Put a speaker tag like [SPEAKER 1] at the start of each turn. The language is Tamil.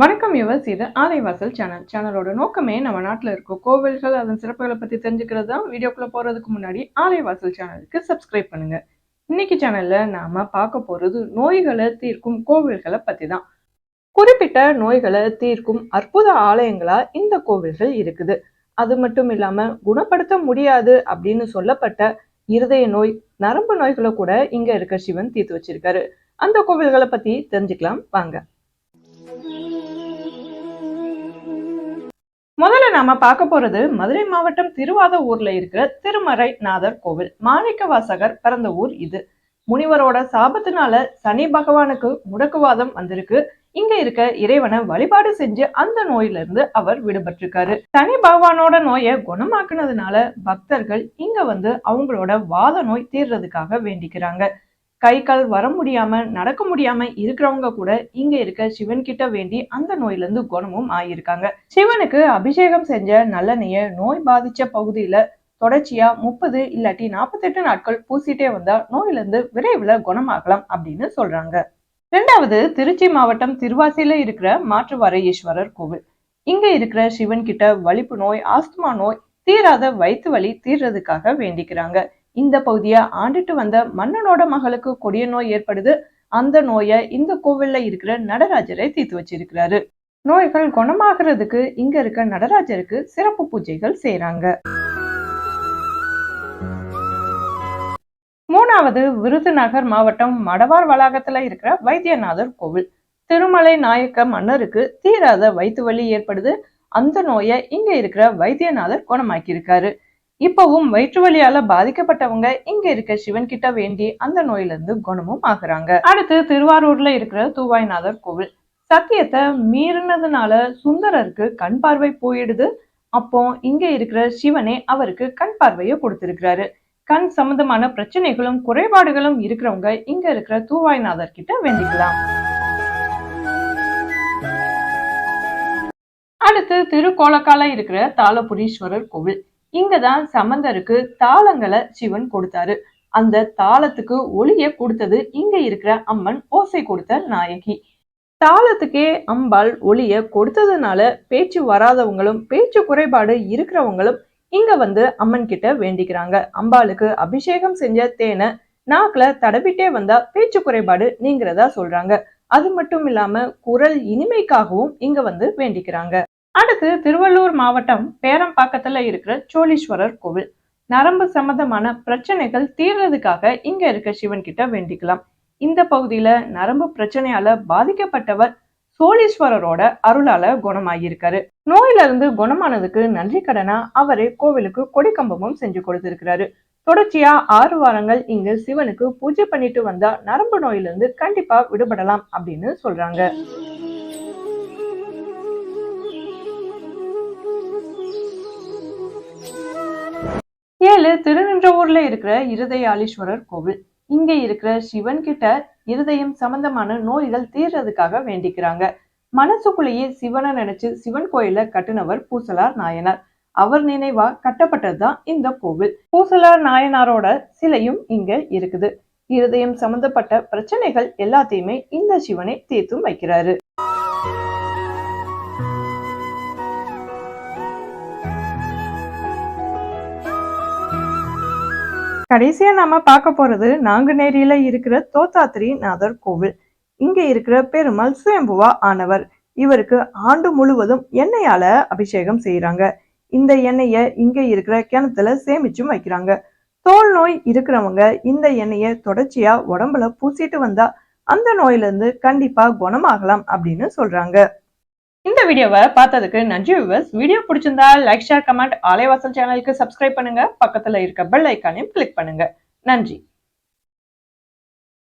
[SPEAKER 1] வணக்கம் யுவர்ஸ் இது ஆலைவாசல் சேனல் சேனலோட நோக்கமே நம்ம நாட்டில் இருக்கும் கோவில்கள் அதன் சிறப்புகளை பற்றி தெரிஞ்சுக்கிறது தான் வீடியோக்குள்ள போகிறதுக்கு முன்னாடி ஆலைவாசல் சேனலுக்கு சப்ஸ்கிரைப் பண்ணுங்க. இன்னைக்கு சேனல்ல நாம பார்க்க போறது நோய்களை தீர்க்கும் கோவில்களை பற்றி தான் குறிப்பிட்ட நோய்களை தீர்க்கும் அற்புத ஆலயங்களா இந்த கோவில்கள் இருக்குது. அது மட்டும் இல்லாம குணப்படுத்த முடியாது அப்படின்னு சொல்லப்பட்ட இருதய நோய் நரம்பு நோய்களை கூட இங்க இருக்க சிவன் தீர்த்து வச்சிருக்காரு. அந்த கோவில்களை பத்தி தெரிஞ்சுக்கலாம் வாங்க. நாம பார்க்க போறது மதுரை மாவட்டம் திருவாத ஊர்ல இருக்கிற திருமறை நாதர் கோவில். மாணிக்க வாசகர் பிறந்த ஊர் இது. முனிவரோட சாபத்தினால சனி பகவானுக்கு முடக்குவாதம் வந்திருக்கு. இங்க இருக்க இறைவனை வழிபாடு செஞ்சு அந்த நோயில இருந்து அவர் விடுபட்டிருக்காரு. சனி பகவானோட நோயை குணமாக்குனதுனால பக்தர்கள் இங்க வந்து அவங்களோட வாத நோய் தீர்றதுக்காக வேண்டிக்கிறாங்க. கை கால் வர முடியாம நடக்க முடியாம இருக்கிறவங்க கூட இங்க இருக்க சிவன் கிட்ட வேண்டி அந்த நோயில இருந்து குணமும் ஆயிருக்காங்க. சிவனுக்கு அபிஷேகம் செஞ்ச நல்லெண்ணெய நோய் பாதிச்ச பகுதியில தொடர்ச்சியா முப்பது இல்லாட்டி நாற்பத்தெட்டு நாட்கள் பூசிட்டே வந்தா நோயில இருந்து விரைவில் குணமாகலாம் அப்படின்னு சொல்றாங்க. ரெண்டாவது திருச்சி மாவட்டம் திருவாசியில இருக்கிற மாற்றுவார கோவில். இங்க இருக்கிற சிவன் கிட்ட வலிப்பு நோய் ஆஸ்துமா நோய் தீராத வயிற்று வலி தீர்றதுக்காக வேண்டிக்கிறாங்க. இந்த பகுதியை ஆண்டுட்டு வந்த மன்னனோட மகளுக்கு கொடிய நோய் ஏற்படுது. அந்த நோயை இந்த கோவில்ல இருக்கிற நடராஜரை தீர்த்து வச்சிருக்கிறாரு. நோய்கள் குணமாகிறதுக்கு இங்க இருக்க நடராஜருக்கு சிறப்பு பூஜைகள் செய்யறாங்க மூணாவது விருதுநகர் மாவட்டம் மடவார் வளாகத்துல இருக்கிற வைத்தியநாதர் கோவில். திருமலை நாயக்க மன்னருக்கு தீராத வயிற்று வலி ஏற்படுது. அந்த நோயை இங்க இருக்கிற வைத்தியநாதர் குணமாக்கியிருக்காரு. இப்பவும் வயிற்று வலியால பாதிக்கப்பட்டவங்க இங்க இருக்க சிவன் கிட்ட வேண்டி அந்த நோயில இருந்து குணமும் ஆகுறாங்க. அடுத்து திருவாரூர்ல இருக்கிற தூவாய்நாதர் கோவில். சத்தியத்தை மீறினதுனால சுந்தரருக்கு கண் பார்வை போயிடுது. அப்போ இங்க இருக்கிற சிவனே அவருக்கு கண் பார்வையை கொடுத்திருக்கிறாரு. கண் சம்பந்தமான பிரச்சனைகளும் குறைபாடுகளும் இருக்கிறவங்க இங்க இருக்கிற தூவாய்நாதர் கிட்ட வேண்டிக்கலாம். அடுத்து திருக்கோலக்கால இருக்கிற தாளபுரீஸ்வரர் கோவில். இங்கதான் சமந்தருக்கு தாளங்களை சிவன் கொடுத்தாரு. அந்த தாளத்துக்கு ஒளிய கொடுத்தது இங்க இருக்கிற அம்மன் ஓசை கொடுத்த நாயகி. தாளத்துக்கே அம்பாள் ஒளிய கொடுத்ததுனால பேச்சு வராதவங்களும் பேச்சு குறைபாடு இருக்கிறவங்களும் இங்க வந்து அம்மன் கிட்ட வேண்டிக்கிறாங்க. அம்பாளுக்கு அபிஷேகம் செஞ்ச தேனை நாக்குல தடவிட்டே வந்தா பேச்சு குறைபாடு நீங்கிறதா சொல்றாங்க. அது மட்டும் இல்லாம குரல் இனிமைக்காகவும் இங்க வந்து வேண்டிக்கிறாங்க. அடுத்து திருவள்ளூர் மாவட்டம் பேரம்பாக்கத்துல இருக்கிற சோழீஸ்வரர் கோவில். நரம்பு சம்பந்தமான பிரச்சனைகள் தீர்றதுக்காக இங்க இருக்க சிவன் கிட்ட வேண்டிக்கலாம். இந்த பகுதியில நரம்பு பிரச்சனையால பாதிக்கப்பட்டவர் சோழீஸ்வரரோட அருளால குணமாகியிருக்காரு நோயில இருந்து குணமானதுக்கு நன்றி கடனா அவரே கோவிலுக்கு கொடிக்கம்பமும் செஞ்சு கொடுத்திருக்கிறாரு. தொடர்ச்சியா ஆறு வாரங்கள் இங்கு சிவனுக்கு பூஜை பண்ணிட்டு வந்தா நரம்பு நோயிலிருந்து கண்டிப்பா விடுபடலாம் அப்படின்னு சொல்றாங்க. ஏழு திருநின்றவூர்ல இருக்கிற இருதயாலீஸ்வரர் கோவில். இங்க இருக்கிற சிவன் கிட்ட இருதயம் சம்பந்தமான நோய்கள் தீர்றதுக்காக வேண்டிக்கிறாங்க. மனசுக்குள்ளேயே சிவனை நினைச்சு சிவன் கோயில கட்டுனவர் பூசலார் நாயனார். அவர் நினைவா கட்டப்பட்டதுதான் இந்த கோவில். பூசலார் நாயனாரோட சிலையும் இங்க இருக்குது. இருதயம் சம்பந்தப்பட்ட பிரச்சனைகள் எல்லாத்தையுமே இந்த சிவனை தீர்த்தும் வைக்கிறாரு. கடைசியா நாம பார்க்க போறது நாங்குநேரியில இருக்கிற தோத்தாத்திரி நாதர் கோவில். இங்க இருக்கிற பெருமாள் சுயம்புவா ஆனவர். இவருக்கு ஆண்டு முழுவதும் எண்ணெயால அபிஷேகம் செய்யறாங்க இந்த எண்ணெயை இங்க இருக்கிற கிணத்துல சேமிச்சும் வைக்கிறாங்க. தோல் நோய் இருக்கிறவங்க இந்த எண்ணெயை தொடர்ச்சியா உடம்புல பூசிட்டு வந்தா அந்த நோயில இருந்து கண்டிப்பா குணமாகலாம் அப்படின்னு சொல்றாங்க. இந்த வீடியோவை பார்த்ததுக்கு நன்றி வியூவர்ஸ் வீடியோ பிடிச்சிருந்தா லைக் ஷேர் கமெண்ட் ஆலைவாசல் சேனலுக்கு சப்ஸ்கிரைப் பண்ணுங்க. பக்கத்துல இருக்க பெல் ஐக்கானையும் கிளிக் பண்ணுங்க. நன்றி.